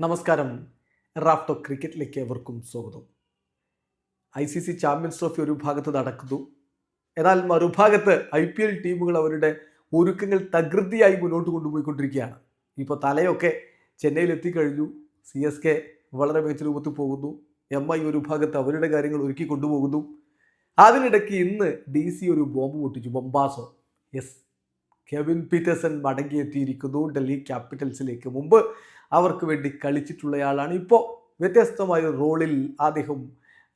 നമസ്കാരം. റാഫ്റ്റോ ക്രിക്കറ്റിലേക്ക് ഏവർക്കും സ്വാഗതം. I C C champions trophy ഒരു ഭാഗത്ത് നടക്കുന്നു. എന്നാൽ മറുഭാഗത്ത് ഐ പി എൽ ടീമുകൾ അവരുടെ ഒരുക്കങ്ങൾ തകൃതിയായി മുന്നോട്ട് കൊണ്ടുപോയിക്കൊണ്ടിരിക്കുകയാണ്. ഇപ്പോൾ തലയൊക്കെ ചെന്നൈയിൽ എത്തിക്കഴിഞ്ഞു. സി എസ് കെ വളരെ മികച്ച രൂപത്തിൽ പോകുന്നു. എം ഐ ഒരു ഭാഗത്ത് അവരുടെ കാര്യങ്ങൾ ഒരുക്കി കൊണ്ടുപോകുന്നു. അതിനിടയ്ക്ക് ഇന്ന് ഡി സി ഒരു ബോംബ് പൊട്ടിച്ചു. ബൊംബാസോ. യെസ്. കെവിൻ പീറ്റേഴ്സൺ മടങ്ങിയെത്തിയിരിക്കുന്നു ഡൽഹി ക്യാപിറ്റൽസിലേക്ക്. മുമ്പ് അവർക്ക് വേണ്ടി കളിച്ചിട്ടുള്ളയാളാണ്. ഇപ്പോൾ വ്യത്യസ്തമായ റോളിൽ അദ്ദേഹം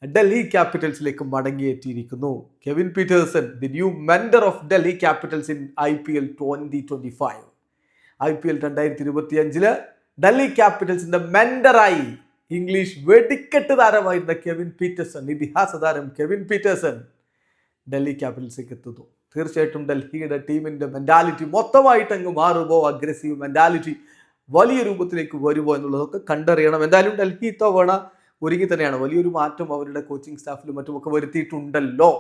ഡൽഹി ക്യാപിറ്റൽസിലേക്ക് മടങ്ങിയെത്തിയിരിക്കുന്നു. Kevin Pietersen the new mentor of Delhi Capitals in I P L twenty twenty five. I P L രണ്ടായിരത്തി ഇരുപത്തി അഞ്ചിൽ ഡൽഹി ക്യാപിറ്റൽസിന്റെ മെൻഡറായി ഇംഗ്ലീഷ് വെടിക്കെട്ട് താരമായിരുന്ന കെവിൻ പീറ്റേഴ്സൺ ഇതിഹാസ താരം കെവിൻ പീറ്റേഴ്സൺ ഡൽഹി ക്യാപിറ്റൽസിലേക്ക് എത്തുന്നു. തീർച്ചയായിട്ടും ഡൽഹിയുടെ ടീമിന്റെ മെന്റാലിറ്റി മൊത്തമായിട്ട് അങ്ങ് മാറുമോ? അഗ്രസീവ് മെന്റാലിറ്റി വലിയ രൂപത്തിലേക്ക് വരുമോ എന്നുള്ളതൊക്കെ കണ്ടറിയണം. എന്തായാലും ഡൽഹി ഇത്തവണ ഒരുങ്ങി തന്നെയാണ്. വലിയൊരു മാറ്റം അവരുടെ കോച്ചിങ് സ്റ്റാഫിലും മറ്റുമൊക്കെ വരുത്തിയിട്ടുണ്ടല്ലോ.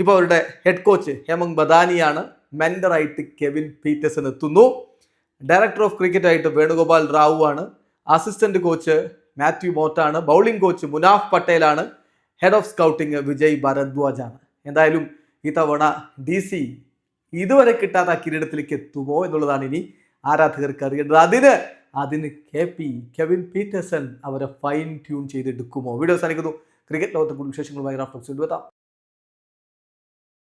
ഇപ്പോൾ അവരുടെ ഹെഡ് കോച്ച് ഹേമങ് ബദാനിയാണ്. മെൻഡറായിട്ട് കെവിൻ പീറ്റേഴ്സൺ എത്തുന്നു. ഡയറക്ടർ ഓഫ് ക്രിക്കറ്റ് ആയിട്ട് വേണുഗോപാൽ റാവു ആണ്. അസിസ്റ്റന്റ് കോച്ച് മാത്യു മോട്ടാണ് ബൗളിംഗ് കോച്ച് മുനാഫ് പട്ടേലാണ്. ഹെഡ് ഓഫ് സ്കൗട്ടിംഗ് വിജയ് ഭരദ്വാജാണ്. എന്തായാലും ഇത്തവണ ഡി സി ഇതുവരെ കിട്ടാത്ത കിരീടത്തിലേക്ക് എത്തുമോ എന്നുള്ളതാണ് ഇനി ആരാധകർക്ക് അറിയേണ്ടത്. അതിന് അതിന് കെ പി കെവിൻ പീറ്റേഴ്സൺ അവരെ ഫൈൻ ട്യൂൺ ചെയ്തെടുക്കുമോ? വീഡിയോ സാധിക്കുന്നു ക്രിക്കറ്റ് ലോകത്തെ കൂടുതൽ വിശേഷങ്ങളുമായി റാഫ്റ്റോക്സ് എത്താം.